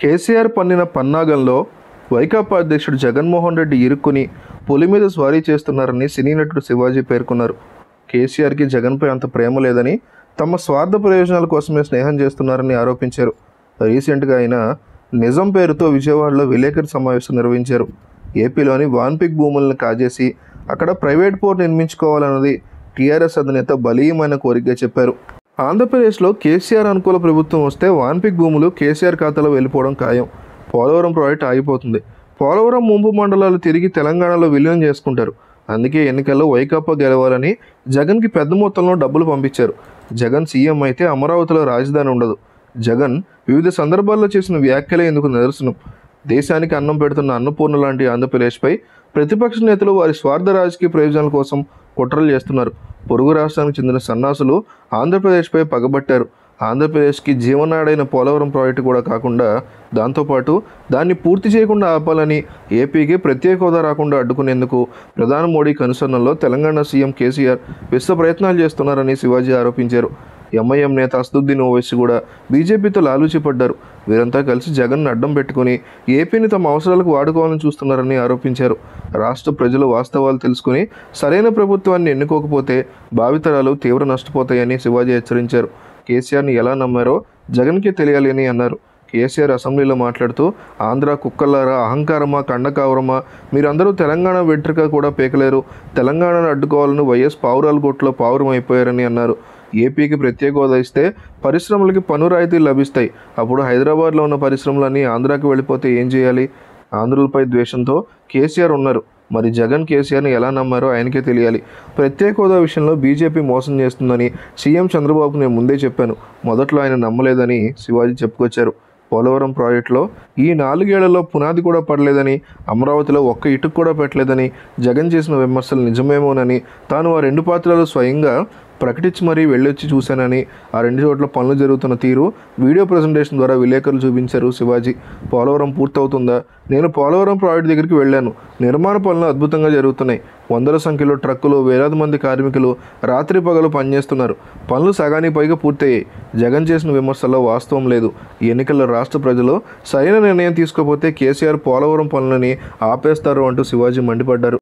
కేసీఆర్ పన్నిన పన్నాగంలో వైకాపా అధ్యక్షుడు జగన్మోహన్ రెడ్డి ఇరుక్కుని పులి మీద స్వారీ చేస్తున్నారని సినీ నటుడు శివాజీ పేర్కొన్నారు. కేసీఆర్కి జగన్పై అంత ప్రేమ లేదని తమ స్వార్థ ప్రయోజనాల కోసమే స్నేహం చేస్తున్నారని ఆరోపించారు. రీసెంట్గా ఆయన నిజం పేరుతో విజయవాడలో విలేకరి సమావేశం నిర్వహించారు. ఏపీలోని వాన్పిక్ భూములను కాజేసి అక్కడ ప్రైవేట్ పోర్ట్ నిర్మించుకోవాలన్నది టీఆర్ఎస్ అధినేత బలీయమైన కోరికగా చెప్పారు. ఆంధ్రప్రదేశ్లో కేసీఆర్ అనుకూల ప్రభుత్వం వస్తే వాన్పిక్ భూములు కేసీఆర్ ఖాతాలో వెళ్ళిపోవడం ఖాయం. పోలవరం ప్రాజెక్ట్ ఆగిపోతుంది. పోలవరం ముంపు మండలాలు తిరిగి తెలంగాణలో విలీనం చేసుకుంటారు. అందుకే ఎన్నికల్లో వైకాపా గెలవాలని జగన్కి పెద్ద మొత్తంలో డబ్బులు పంపించారు. జగన్ సీఎం అయితే అమరావతిలో రాజధాని ఉండదు. జగన్ వివిధ సందర్భాల్లో చేసిన వ్యాఖ్యలే ఇందుకు నిదర్శనం? దేశానికి అన్నం పెడుతున్న అన్నపూర్ణ లాంటి ఆంధ్రప్రదేశ్పై ప్రతిపక్ష నేతలు వారి స్వార్థ రాజకీయ ప్రయోజనాల కోసం కుట్రలు చేస్తున్నారు. పొరుగు రాష్ట్రానికి చెందిన సన్నాసులు ఆంధ్రప్రదేశ్పై పగబట్టారు. ఆంధ్రప్రదేశ్కి జీవనాడైన పోలవరం ప్రాజెక్టు కూడా కాకుండా దాంతోపాటు దాన్ని పూర్తి చేయకుండా ఆపాలని ఏపీకి ప్రత్యేక హోదా రాకుండా అడ్డుకునేందుకు ప్రధాని మోడీ కనుసరణలో తెలంగాణ సీఎం కేసీఆర్ విశ్వ ప్రయత్నాలు చేస్తున్నారని శివాజీ ఆరోపించారు. ఎంఐఎం నేత అసదుద్దీన్ ఓవైసీ కూడా బీజేపీతో లాలూచిపడ్డారు. వీరంతా కలిసి జగన్ను అడ్డం పెట్టుకుని ఏపీని తమ అవసరాలకు వాడుకోవాలని చూస్తున్నారని ఆరోపించారు. రాష్ట్ర ప్రజలు వాస్తవాలు తెలుసుకుని సరైన ప్రభుత్వాన్ని ఎన్నుకోకపోతే భావితరాలు తీవ్ర నష్టపోతాయని శివాజీ హెచ్చరించారు. కేసీఆర్ని ఎలా నమ్మారో జగన్కే తెలియాలి అని అన్నారు. కేసీఆర్ అసెంబ్లీలో మాట్లాడుతూ ఆంధ్ర కుక్కల్లారా అహంకారమా కండకావరమా? మీరందరూ తెలంగాణ వెంట్రుక కూడా పీకలేరు. తెలంగాణను అడ్డుకోవాలని వైఎస్ పావురాల గుట్లో పావురం అయిపోయారని అన్నారు. ఏపీకి ప్రత్యేక హోదా ఇస్తే పరిశ్రమలకి పన్ను రాయితీలు లభిస్తాయి. అప్పుడు హైదరాబాద్లో ఉన్న పరిశ్రమలన్నీ ఆంధ్రాకి వెళ్ళిపోతే ఏం చేయాలి? ఆంధ్రులపై ద్వేషంతో కేసీఆర్ ఉన్నారు. మరి జగన్ కేసీఆర్ని ఎలా నమ్మారో ఆయనకే తెలియాలి. ప్రత్యేక హోదా విషయంలో బీజేపీ మోసం చేస్తుందని సీఎం చంద్రబాబు నేను ముందే చెప్పాను. మొదట్లో ఆయన నమ్మలేదని శివాజీ చెప్పుకొచ్చారు. పోలవరం ప్రాజెక్టులో ఈ నాలుగేళ్ళలో పునాది కూడా పడలేదని అమరావతిలో ఒక్క ఇటుకు కూడా పెట్టలేదని జగన్ చేసిన విమర్శలు నిజమేమోనని తాను ఆ రెండు పాత్రలు స్వయంగా ప్రకటించి మరీ వెళ్ళొచ్చి చూశానని ఆ రెండు చోట్ల పనులు జరుగుతున్న తీరు వీడియో ప్రజెంటేషన్ ద్వారా విలేకరులు చూపించారు శివాజీ. పోలవరం పూర్తవుతుందా? నేను పోలవరం ప్రాజెక్ట్ దగ్గరికి వెళ్ళాను. నిర్మాణ పనులు అద్భుతంగా జరుగుతున్నాయి. వందల సంఖ్యలో ట్రక్కులు వేలాది మంది కార్మికులు రాత్రి పగలు పనిచేస్తున్నారు. పనులు సగానికి పైగా పూర్తయ్యాయి. జగన్ చేసిన విమర్శల్లో వాస్తవం లేదు. ఎన్నికల్లో రాష్ట్ర ప్రజలు సరైన నిర్ణయం తీసుకోకపోతే కేసీఆర్ పోలవరం పనులని ఆపేస్తారు అంటూ శివాజీ మండిపడ్డారు.